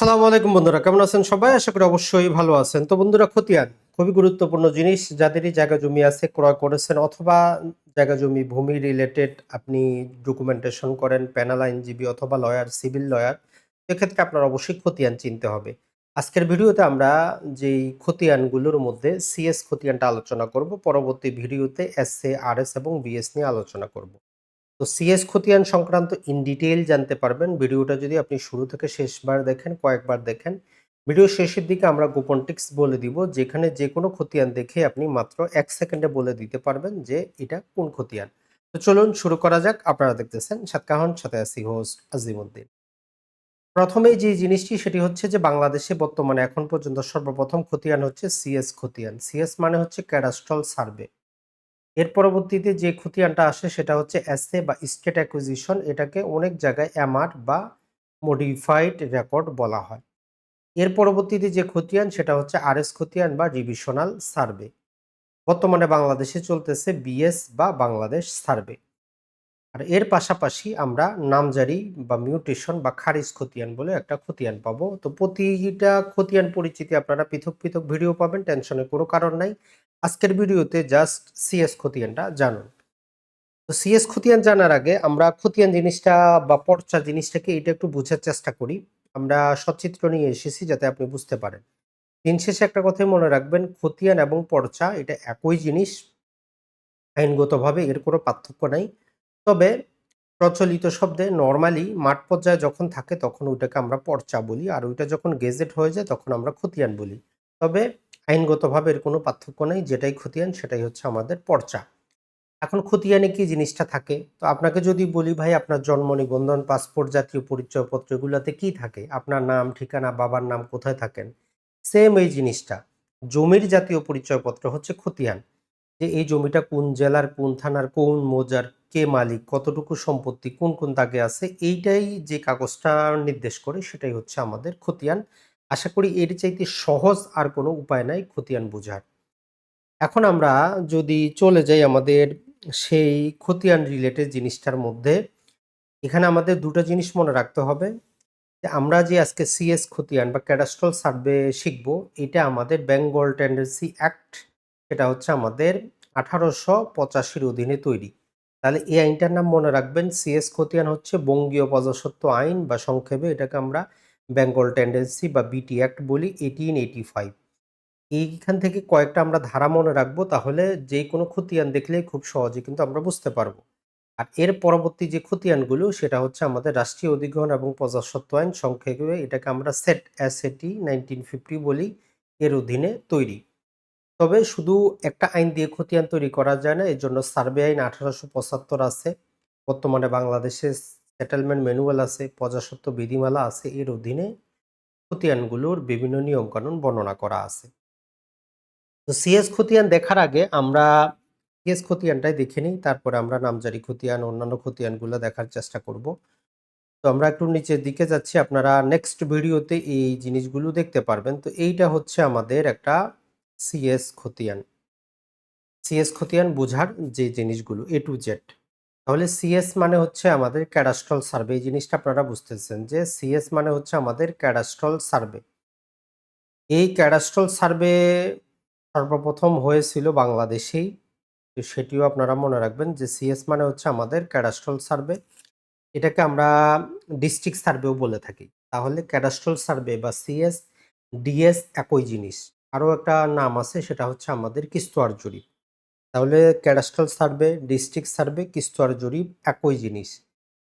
সালামু আলাইকুম বন্ধুরা, কেমন আছেন সবাই? আশা করি অবশ্যই ভালো আছেন। তো বন্ধুরা, খতিয়ান, খুবই গুরুত্বপূর্ণ জিনিস, যাদেরই জায়গা জমি আছে, ক্রয় করেছেন অথবা জায়গা জমি, ভূমি রিলেটেড আপনি ডকুমেন্টেশন করেন প্যানেল আইনজীবী অথবা লয়ার সিভিল লয়ার সেক্ষেত্রে আপনার অবশ্যই খতিয়ান চিনতে হবে। আজকের ভিডিওতে আমরা যেই খতিয়ানগুলোর মধ্যে সিএস খতিয়ানটা আলোচনা করব, পরবর্তী ভিডিওতে এস এ আর এস এবং বিএস নিয়ে আলোচনা করব। তো সিএস খতিয়ান সংক্রান্ত ইন ডিটেইল জানতে পারবেন। ভিডিওটা যদি আপনি শুরু থেকে শেষবার দেখেন, কয়েকবার দেখেন, ভিডিও শেষের দিকে আমরা গোপন টিক্স বলে দিব, যেখানে যে কোনো খতিয়ান দেখে আপনি মাত্র এক সেকেন্ডে বলে দিতে পারবেন যে এটা কোন খতিয়ান। তো চলুন শুরু করা যাক। আপনারা দেখতেছেন সাতকাহন সাথে আসি হোস্ট আজিমুদ্দিন। প্রথমেই যে জিনিসটি, সেটি হচ্ছে যে বাংলাদেশে বর্তমানে এখন পর্যন্ত সর্বপ্রথম খতিয়ান হচ্ছে সিএস খতিয়ান। সিএস মানে হচ্ছে ক্যাডাস্ট্রাল সার্ভে। এর পরবর্তীতে যে খতিয়ানটা আসে সেটা হচ্ছে অ্যাসে বা স্টেট অ্যাকুইজিশন এটাকে অনেক জায়গায় অ্যামার বা মডিফাইড রেকর্ড বলা হয়। এর পরবর্তীতে যে খতিয়ান সেটা হচ্ছে আরএস খতিয়ান বা রিভিশনাল সার্ভে বর্তমানে বাংলাদেশে চলতেছে বিএস বা বাংলাদেশ সার্ভে আর এর পাশাপাশি আমরা নামজারি বা মিউটেশন বা খারিজ খতিয়ান বলে একটা খতিয়ান পাবো। তো প্রতিটা খতিয়ান পরিচিতি আপনারা পৃথক পৃথক ভিডিও পাবেন টেনশনের কোনো কারণ নাই। আজকের ভিডিওতে জাস্ট সিএস খতিয়ানটা জানুন। তো সিএস খতিয়ান জানার আগে আমরা খতিয়ান জিনিসটা বা পর্চা জিনিসটাকে এটা একটু বোঝার চেষ্টা করি। আমরা সচিত্র নিয়ে এসেছি যাতে আপনি বুঝতে পারেন। দিন শেষে একটা কথাই মনে রাখবেন, খতিয়ান এবং পর্চা এটা একই জিনিস। আইনগতভাবে এর কোনো পার্থক্য নাই। তবে প্রচলিত শব্দে নর্মালি মাঠ পর্যায়ে যখন থাকে তখন ওইটাকে আমরা পর্চা বলি। আর ওইটা যখন গেজেট হয়ে যায় তখন আমরা খতিয়ান বলি। তবে আইনগতভাবে এর কোনো পার্থক্য নেই, যেটাই খতিয়ান সেটাই হচ্ছে আমাদের পর্চা। এখন খতিয়ানে কি জিনিসটা থাকে? তো আপনাকে যদি বলি, ভাই, আপনার জন্ম নিবন্ধন, পাসপোর্ট, জাতীয় পরিচয়পত্র এগুলোতে কি থাকে? আপনার নাম, ঠিকানা, বাবার নাম কোথায় থাকেন? সেম এই জিনিসটা। জমির জাতীয় পরিচয়পত্র হচ্ছে খতিয়ান। যে এই জমিটা কোন জেলার, কোন থানার, কোন মৌজার কে মালিক, কতটুকু সম্পত্তি, কোন কোন দাগে আছে, এইটাই যে কাগজটা নির্দেশ করে সেটাই হচ্ছে আমাদের খতিয়ান। আশা করি এর চাইতে সহজ আর কোনো উপায় নাই খতিয়ান বোঝার। এখন আমরা যদি চলে যাই আমাদের সেই খতিয়ান রিলেটেড জিনিসটার মধ্যে, এখানে আমাদের দুটো জিনিস মনে রাখতে হবে। যে আমরা যে আজকে সিএস খতিয়ান বা ক্যাডাস্ট্রাল সার্ভে শিখব, এটা আমাদের বেঙ্গল টেন্ডেন্সি অ্যাক্ট সেটা হচ্ছে আমাদের আঠারোশো পঁচাশির অধীনে তৈরি। তাহলে এই আইনটার নাম মনে রাখবেন সিএস খতিয়ান হচ্ছে বঙ্গীয় প্রজাস্বত্ব আইন বা সংক্ষেপে এটাকে আমরা বেঙ্গল টেন্ডেন্সি বা বিটি অ্যাক্ট বলি এইটিন এইটি ফাইভ এইখান থেকে কয়েকটা আমরা ধারা মনে রাখব, তাহলে যে কোনো খতিয়ান দেখলেই খুব সহজে কিন্তু আমরা বুঝতে পারব। আর এর পরবর্তী যে খতিয়ানগুলো, সেটা হচ্ছে আমাদের রাষ্ট্রীয় অধিগ্রহণ এবং প্রজাস্বত্ব আইন, সংক্ষেপে এটাকে আমরা সেট এসএটি নাইনটিন ফিফটি বলি, এর অধীনে তৈরি। তবে শুধু একটা আইন দিয়ে খতিয়ান তৈরি করা যায় না এর জন্য সার্ভে আইন আঠারোশো পঁচাত্তর আছে, বর্তমানে বাংলাদেশে সেটেলমেন্ট ম্যানুয়াল আছে, প্রজাস্বত্ব বিধিমালা আছে, এর অধীনে খতিয়ানগুলোর বিভিন্ন নিয়মকানুন বর্ণনা করা আছে। তো সিএস খতিয়ান দেখার আগে আমরা সিএস খতিয়ানটাই দেখে নিই, তারপরে আমরা নামজারি খতিয়ান, অন্যান্য খতিয়ানগুলো দেখার চেষ্টা করব। তো আমরা একটু নিচের দিকে যাচ্ছি, আপনারা নেক্সট ভিডিওতে এই জিনিসগুলো দেখতে পারবেন। তো এইটা হচ্ছে আমাদের একটা সিএস খতিয়ান। সিএস খতিয়ান বোঝার যে জিনিসগুলো এ টু জেড তাহলে সিএস মানে হচ্ছে আমাদের ক্যাডাস্ট্রল সার্ভে এই জিনিসটা আপনারা বুঝতেছেন যে সিএস মানে হচ্ছে আমাদের ক্যাডাস্ট্রল সার্ভে এই ক্যাডাস্ট্রল সার্ভে সর্বপ্রথম হয়েছিল বাংলাদেশেই। তো সেটিও আপনারা মনে রাখবেন যে সিএস মানে হচ্ছে আমাদের ক্যাডাস্ট্রল সার্ভে এটাকে আমরা ডিস্ট্রিক্ট সার্ভেও বলে থাকি। তাহলে ক্যাডাস্ট্রল সার্ভে বা সিএস ডিএস একই জিনিস। আরও একটা নাম আছে, সেটা হচ্ছে আমাদের কিস্তোয়ার জরিপ। তাহলে ক্যাডাস্ট্রাল সার্ভে, ডিস্ট্রিক্ট সার্ভে কিস্তোয়ার জরিপ একই জিনিস।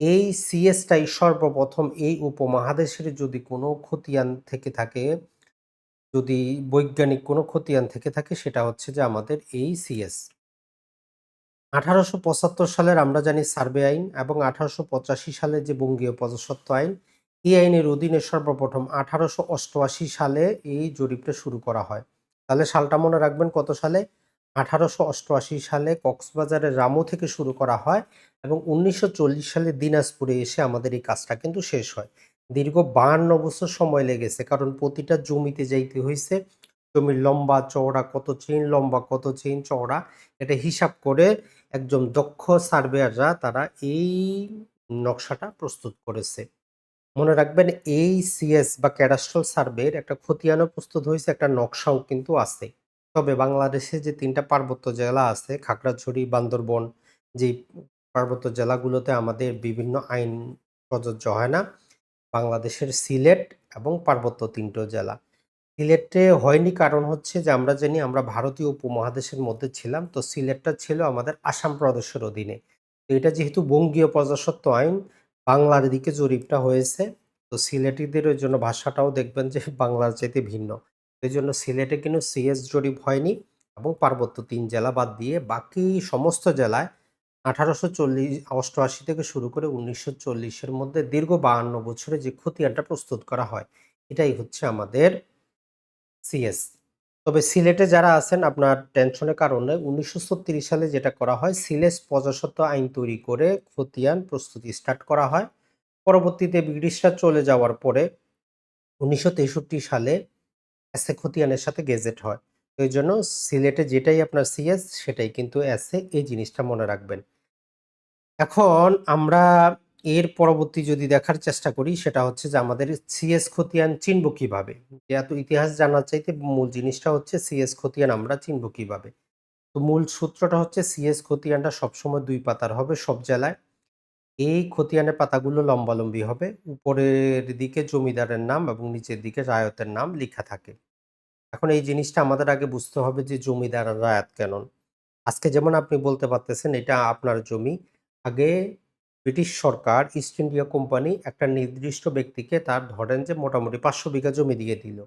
এই সিএসটাই সর্বপ্রথম এই উপমহাদেশের যদি কোনো খতিয়ান থেকে থাকে, যদি বৈজ্ঞানিক কোনো খতিয়ান থেকে থাকে, সেটা হচ্ছে যে আমাদের এই সিএস আঠারোশো পঁচাত্তর সালের আমরা জানি সার্ভে আইন এবং আঠারোশো পঁচাশি সালে যে বঙ্গীয় প্রজাস্বত্ব আইন এই আইনের অধীনে সর্বপ্রথম আঠারোশো অষ্টআশি সালে এই জরিপটা শুরু করা হয়। তাহলে সালটা মনে রাখবেন কত সালে? আঠারোশো অষ্টআশি সালে কক্সবাজারের রামু থেকে শুরু করা হয় এবং উনিশশো চল্লিশ সালে দিনাজপুরে এসে আমাদের এই কাজটা কিন্তু শেষ হয়। দীর্ঘ বাহান্ন বছর সময় লেগেছে, কারণ প্রতিটা জমিতে যাইতে হয়েছে জমির লম্বা চওড়া, কত চেইন লম্বা, কত চেইন চওড়া, এটা হিসাব করে একজন দক্ষ সার্ভেয়াররা তারা এই নকশাটা প্রস্তুত করেছে। মনে রাখবেন এই সিএস বা ক্যাডাস্ট্রাল সার্ভের একটা খতিয়ানও প্রস্তুত হয়েছে, একটা নকশাও কিন্তু আছে। তবে বাংলাদেশে যে তিনটা পার্বত্য জেলা আছে, খাগড়াছড়ি, বান্দরবন যে পার্বত্য জেলাগুলোতে আমাদের বিভিন্ন আইন প্রযোজ্য হয় না, বাংলাদেশের সিলেট এবং পার্বত্য তিনটো জেলা। সিলেটে হয়নি কারণ হচ্ছে যে আমরা জানি আমরা ভারতীয় উপমহাদেশের মধ্যে ছিলাম, তো সিলেটটা ছিল আমাদের আসাম প্রদেশের অধীনে। তো এটা যেহেতু বঙ্গীয় প্রজাস্বত্ব আইন বাংলার দিকে জরিপটা হয়েছে, তো সিলেটিদের ওই জন্য ভাষাটাও দেখবেন যে বাংলার চাইতে ভিন্ন। এই জন্য সিলেটে কিন্তু সিএস জরিপ হয়নি এবং পার্বত্য তিন জেলা বাদ দিয়ে বাকি সমস্ত জেলায় আঠারোশো চল্লিশ, অষ্টআশি থেকে শুরু করে উনিশশো চল্লিশের মধ্যে দীর্ঘ বাহান্ন বছরে যে খতিয়ানটা প্রস্তুত করা হয়, এটাই হচ্ছে আমাদের সিএস তবে সিলেটে যারা আছেন, আপনার টেনশনের কারণে উনিশশো ছত্রিশ সালে যেটা করা হয়, সিলেট প্রজাস্বত্ব আইন তৈরি করে খতিয়ান প্রস্তুতি স্টার্ট করা হয়। পরবর্তীতে ব্রিটিশরা চলে যাওয়ার পরে উনিশশো তেষট্টি সালে এসে খতিয়ানের সাথে গেজেট হয়। এই জন্য সিলেটে যেটাই আপনার সিএস, সেটাই কিন্তু এসে এই জিনিসটা মনে রাখবেন। এখন আমরা এর পরবর্তী যদি দেখার চেষ্টা করি, সেটা হচ্ছে যে আমাদের সিএস খতিয়ান চিনব কীভাবে? যে এত ইতিহাস জানার চাইতে মূল জিনিসটা হচ্ছে সিএস খতিয়ান আমরা চিনব কীভাবে? তো মূল সূত্রটা হচ্ছে সিএস খতিয়ানটা সবসময় দুই পাতার হবে সব জেলায়। এই খতিয়ানের পাতাগুলো লম্বালম্বি হবে। উপরের দিকে জমিদারের নাম এবং নিচের দিকে রায়তের নাম লেখা থাকে। এখন এই জিনিসটা আমাদের আগে বুঝতে হবে যে জমিদার রায়াত কেন আজকে যেমন আপনি বলতে পারতেছেন, এটা আপনার জমি। আগে ব্রিটিশ সরকার ইস্ট ইন্ডিয়া কোম্পানি একটা নির্দিষ্ট ব্যক্তিকে তার ধরেন যে মোটামুটি পাঁচশো বিঘা জমি দিয়ে দিল।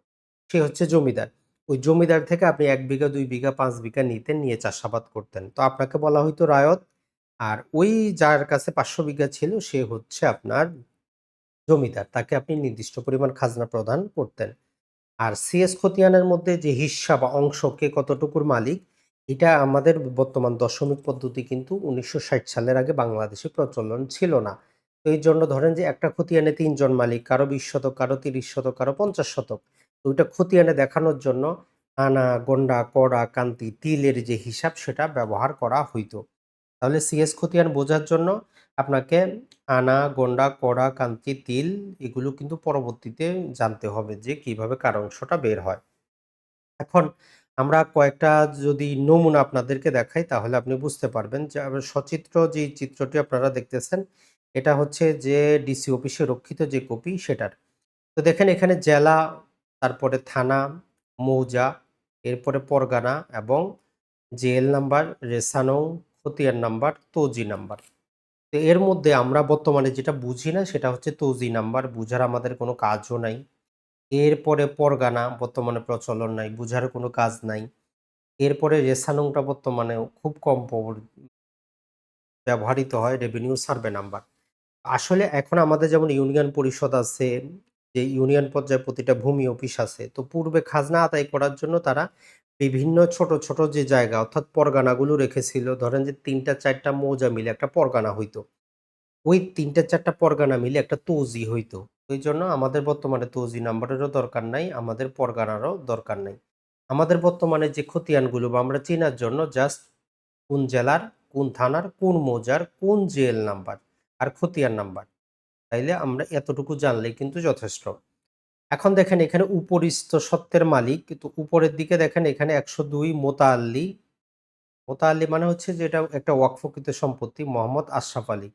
সে হচ্ছে জমিদার। ওই জমিদার থেকে আপনি এক বিঘা, দুই বিঘা, পাঁচ বিঘা নিতেন নিয়ে চাষাবাদ করতেন। তো আপনাকে বলা হইতো রায়ত। আর ওই যার কাছে পাঁচশো বিঘা ছিল, সে হচ্ছে আপনার জমিদার। তাকে আপনি নির্দিষ্ট পরিমাণ খাজনা প্রদান করতেন। আর সিএস খতিয়ানের মধ্যে যে হিস্সা বা অংশ কে কতটুকুর মালিক এটা আমাদের বর্তমান দশমিক পদ্ধতি কিন্তু উনিশশো ষাট সালের আগে বাংলাদেশে প্রচলন ছিল না। তো এই জন্য ধরেন যে একটা খতিয়ানে তিনজন মালিক, কারও বিশ শতক, কারও তিরিশ শতক, কারও পঞ্চাশ শতক। তো ওইটা খতিয়ানে দেখানোর জন্য আনা, গন্ডা, কড়া, কান্তি, তিলের যে হিসাব সেটা ব্যবহার করা হইতো। তাহলে সিএস খতিয়ান বোঝার জন্য আপনাকে আনা, গন্ডা, কড়া, কান্তি, তিল এগুলো কিন্তু পরবর্তীতে জানতে হবে যে কীভাবে কার অংশটা বের হয়। এখন আমরা কয়েকটা যদি নমুনা আপনাদেরকে দেখাই, তাহলে আপনি বুঝতে পারবেন যে সচিত্র যে চিত্রটি আপনারা দেখতেছেন, এটা হচ্ছে যে ডিসি অফিসে রক্ষিত যে কপি, সেটার। তো দেখেন এখানে জেলা, তারপরে থানা, মৌজা, এরপরে পরগানা এবং জেল নাম্বার, রেসানং, খতিয়ান নাম্বার, তৌজি নাম্বার। তো এর মধ্যে আমরা বর্তমানে যেটা বুঝি না, সেটা হচ্ছে তৌজি নাম্বার, বুঝার আমাদের কোনো কাজও নাই। এরপরে পরগানা বর্তমানে প্রচলন নাই, বুঝার কোনো কাজ নাই। এরপরে রেসানংটা বর্তমানে খুব কম ব্যবহৃত হয় রেভিনিউ সার্ভে নাম্বার। আসলে এখন আমাদের যেমন ইউনিয়ন পরিষদ আছে, যে ইউনিয়ন পর্যায়ে প্রতিটা ভূমি অফিস আছে, তো পূর্বে খাজনা আদায় করার জন্য তারা বিভিন্ন ছোট ছোট যে জায়গা, অর্থাৎ পরগানাগুলো রেখেছিল, ধরেন যে তিনটা, চারটা মৌজা মিলে একটা পরগানা হইতো। ওই তিনটা, চারটা পরগানা মিলে একটা তৌজি হইতো। ওই জন্য আমাদের বর্তমানে তৌজি নাম্বারেরও দরকার নাই, আমাদের পরগানারও দরকার নাই। আমাদের বর্তমানে যে খতিয়ানগুলো বা আমরা চেনার জন্য জাস্ট কোন জেলার, কোন থানার, কোন মৌজার, কোন জেল নাম্বার আর খতিয়ান নাম্বার, তাইলে আমরা এতটুকু জানলেই কিন্তু যথেষ্ট। এখন দেখেন এখানে উপরিস্থ সত্ত্বের মালিক, কিন্তু উপরের দিকে দেখেন এখানে একশো দুই মোতাল্লি মোতাল্লি মানে হচ্ছে যে এটা একটা ওয়াকফকৃত সম্পত্তি, মোহাম্মদ আশরাফ আলী।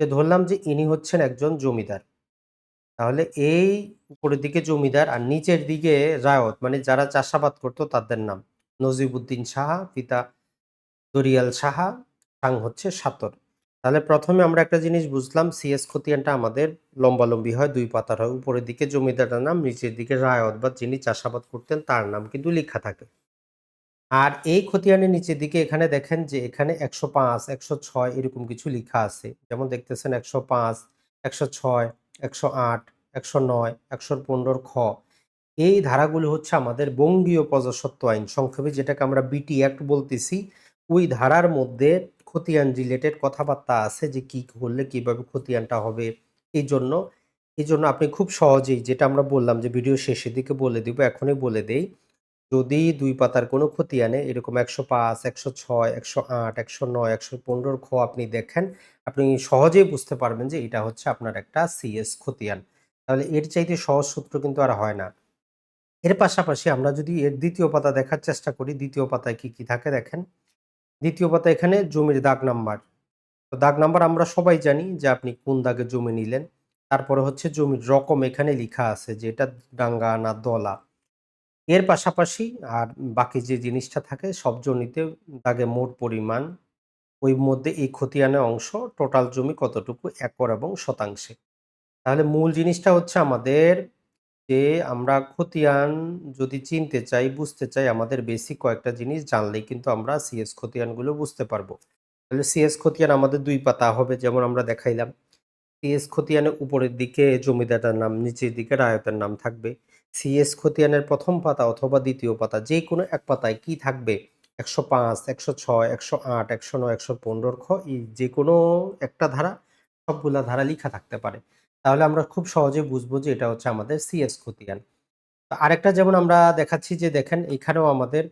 যে ধরলাম যে ইনি হচ্ছেন একজন জমিদার। তাহলে এই উপরের দিকে জমিদার আর নিচের দিকে রায়ত মানে যারা চাষাবাদ করতো তাদের নাম। নজিবুদ্দিন সাহা, পিতা দরিয়াল সাহা, সাং হচ্ছে সাতর। তাহলে প্রথমে আমরা একটা জিনিস বুঝলাম, সিএস খতিয়ানটা আমাদের লম্বালম্বি হয়, দুই পাতার হয়। উপরের দিকে জমিদারের নাম, নিচের দিকে রায়ত বা যিনি চাষাবাদ করতেন তার নাম কিন্তু লেখা থাকে। আর এই খতিয়ানের নিচের দিকে এখানে দেখেন যে এখানে একশো পাঁচ, একশো ছয় এরকম কিছু লেখা আছে। যেমন দেখতেছেন একশো পাঁচ, একশো ছয় একশো আট, একশো নয়, একশো পনেরোর খ। এই ধারাগুলো হচ্ছে আমাদের বঙ্গীয় প্রজাস্বত্ব আইন। সংক্ষেপে যেটাকে আমরা বিটি অ্যাক্ট বলতেছি, ওই ধারার মধ্যে খতিয়ান রিলেটেড কথাবার্তা আছে যে কি করলে কীভাবে খতিয়ানটা হবে। এই জন্য এই জন্য আপনি খুব সহজেই, যেটা আমরা বললাম যে ভিডিও শেষের দিকে বলে দিব, এখনই বলে দেই যদি দুই পাতার কোনো খতিয়ানে এরকম একশো পাঁচ একশো ছয় একশো আট একশো নয় একশো পনেরোর খ আপনি দেখেন আপনি সহজেই বুঝতে পারবেন যে এটা হচ্ছে আপনার একটা সিএস খতিয়ান তাহলে এর চাইতে সহজ সূত্র কিন্তু আর হয় না। এর পাশাপাশি আমরা যদি এর দ্বিতীয় পাতা দেখার চেষ্টা করি, দ্বিতীয় পাতায় কি, কি থাকে দেখেন। দ্বিতীয় পাতায় এখানে জমির দাগ নাম্বার। তো দাগ নাম্বার আমরা সবাই জানি যে আপনি কোন দাগে জমি নিলেন। তারপরে হচ্ছে জমির রকম এখানে লিখা আছে যে এটা ডাঙ্গা না দলা। এর পাশাপাশি আর বাকি যে জিনিসটা থাকে সব জমিতে দাগে মোট পরিমাণ, ওই মধ্যে এই খতিয়ানের অংশ টোটাল জমি কতটুকু একর এবং শতাংশে। তাহলে মূল জিনিসটা হচ্ছে আমাদের যে আমরা খতিয়ান যদি চিনতে চাই, বুঝতে চাই আমাদের বেসিক কয়েকটা জিনিস জানলেই কিন্তু আমরা সিএস খতিয়ানগুলো বুঝতে পারব। তাহলে সিএস খতিয়ান আমাদের দুই পাতা হবে যেমন আমরা দেখাইলাম। সিএস খতিয়ানের উপরের দিকে জমিদারের নাম, নিচের দিকে রায়তের নাম থাকবে। সিএস খতিয়ানের প্রথম পাতা অথবা দ্বিতীয় পাতা যে কোনো এক পাতায় কি থাকবে? ১০৫, ১০৬, ১০৮, ১০৯, ১১৫ খ এই যে কোনো একটা ধারা সবগুলা ধারা লিখা থাকতে পারে। তাহলে আমরা খুব সহজে বুঝব যে এটা হচ্ছে আমাদের সিএস খতিয়ান। আরেকটা যেমন আমরা দেখাচ্ছি যে দেখেন এখানেও আমাদের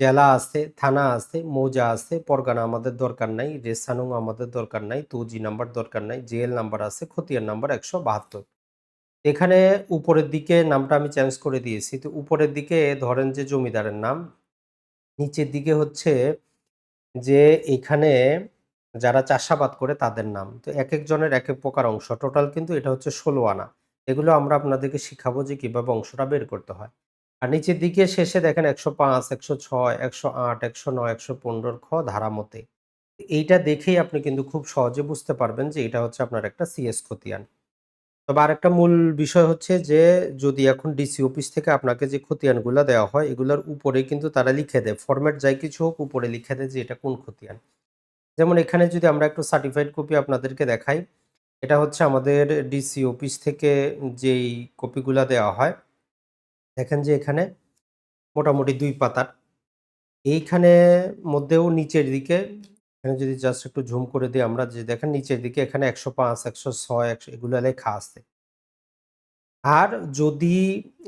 জেলা আছে, থানা আছে, মৌজা আছে, পরগানা আমাদের দরকার নাই, রেসানং আমাদের দরকার নাই, তৌজি নাম্বার দরকার নাই, জেএল নাম্বার আছে, খতিয়ান নাম্বার ১৭২। এখানে উপরের দিকে নামটা আমি চেঞ্জ করে দিয়েছি। তো উপরের দিকে ধরেন যে জমিদারের নাম, নিচের দিকে হচ্ছে যে এখানে যারা চাষাবাদ করে তাদের নাম। তো এক একজনের এক এক প্রকার অংশ। টোটাল কিন্তু এটা হচ্ছে ১৬ আনা। এগুলো আমরা আপনাদেরকে শিখাবো যে কীভাবে অংশটা বের করতে হয়। আর নিচের দিকে শেষে দেখেন ১০৫, ১০৬, ১০৮, ১০৯, ১১৫ খ ধারা মতে। এইটা দেখেই আপনি কিন্তু খুব সহজে বুঝতে পারবেন যে এটা হচ্ছে আপনার একটা সিএস খতিয়ান। তবে আরেকটা মূল বিষয় হচ্ছে যে যদি এখন ডিসি অফিস থেকে আপনাকে যে খতিয়ানগুলা দেওয়া হয় এগুলোর উপরে কিন্তু তারা লিখে দেয়। ফরম্যাট যাই কিছু হোক উপরে লিখে দেয় যে এটা কোন খতিয়ান। যেমন এখানে যদি আমরা একটু সার্টিফাইড কপি আপনাদেরকে দেখাই, এটা হচ্ছে আমাদের ডিসি অফিস থেকে যেই কপিগুলো দেওয়া হয়। দেখেন যে এখানে মোটামুটি দুই পাতার। এইখানে মধ্যেও নিচের দিকে এখানে যদি জাস্ট একটু ঝুম করে দিই আমরা যে দেখেন নিচের দিকে এখানে ১০৫, ১০৬, ১০০ এগুলা লেখা আছে। আর যদি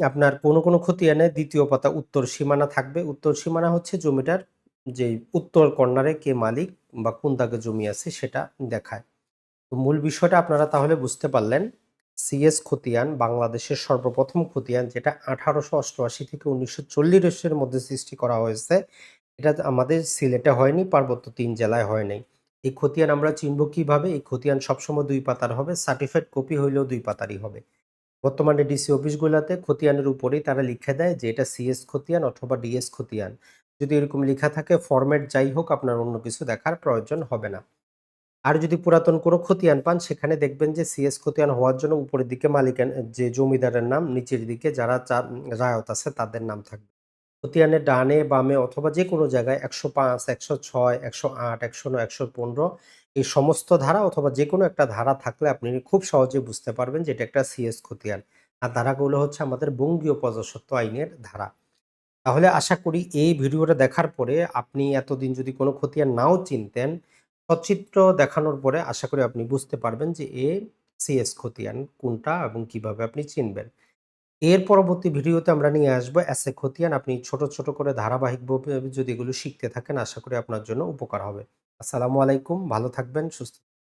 আপনার কোনো, কোনো খতিয়ানে দ্বিতীয় পাতা উত্তর সীমানা থাকবে। উত্তর সীমানা হচ্ছে জমিটার যে উত্তর কর্নারে কে মালিক বা কোন দাগে জমি আছে সেটা দেখায়। তো মূল বিষয়টা আপনারা তাহলে বুঝতে পারলেন। সিএস খতিয়ান বাংলাদেশের সর্বপ্রথম খতিয়ান যেটা ১৮৮৮ থেকে ১৯৪০ এর মধ্যে সৃষ্টি করা হয়েছে। এটা আমাদের সিলেটে হয়নি, পার্বত্য তিন জেলায় হয় নাই। এই খতিয়ান আমরা চিনব কীভাবে? এই খতিয়ান সবসময় দুই পাতার হবে। সার্টিফাইড কপি হইলেও দুই পাতারই হবে। বর্তমানে ডিসি অফিসগুলাতে খতিয়ানের উপরেই তারা লিখে দেয় যে এটা সিএস খতিয়ান অথবা ডিএস খতিয়ান। যদি এরকম লেখা থাকে ফরম্যাট যাই হোক আপনার অন্য কিছু দেখার প্রয়োজন হবে না। আর যদি পুরাতন কোনো খতিয়ান পান সেখানে দেখবেন যে সিএস খতিয়ান হওয়ার জন্য উপরের দিকে মালিকান যে জমিদারের নাম, নিচের দিকে যারা রায়ত আছে তাদের নাম থাকবে। খতিয়ানের ডানে, বামে অথবা যে কোনো জায়গায় ১০৫, ১০৬, ১০৮, ১০৯, ১১৫ এই সমস্ত ধারা অথবা যে কোনো একটা ধারা থাকলে আপনি খুব সহজে বুঝতে পারবেন যে এটা একটা সিএস খতিয়ান। আর ধারাগুলো হচ্ছে আমাদের বঙ্গীয় প্রজাস্বত্ব আইনের ধারা। তাহলে আশা করি এই ভিডিওটা দেখার পরে আপনি এতদিন যদি কোনো খতিয়ান নাও চিনতেন, সচিত্র দেখানোর পরে আশা করি আপনি বুঝতে পারবেন যে এ সিএস খতিয়ান কোনটা এবং কীভাবে আপনি চিনবেন। এর পরবর্তী ভিডিওতে আমরা নিয়ে আসব অ্যাসে খতিয়ান। আপনি ছোট, ছোট করে ধারাবাহিকভাবে যদি এগুলো শিখতে থাকেন আশা করি আপনার জন্য উপকার হবে। আসসালামু আলাইকুম। ভালো থাকবেন, সুস্থ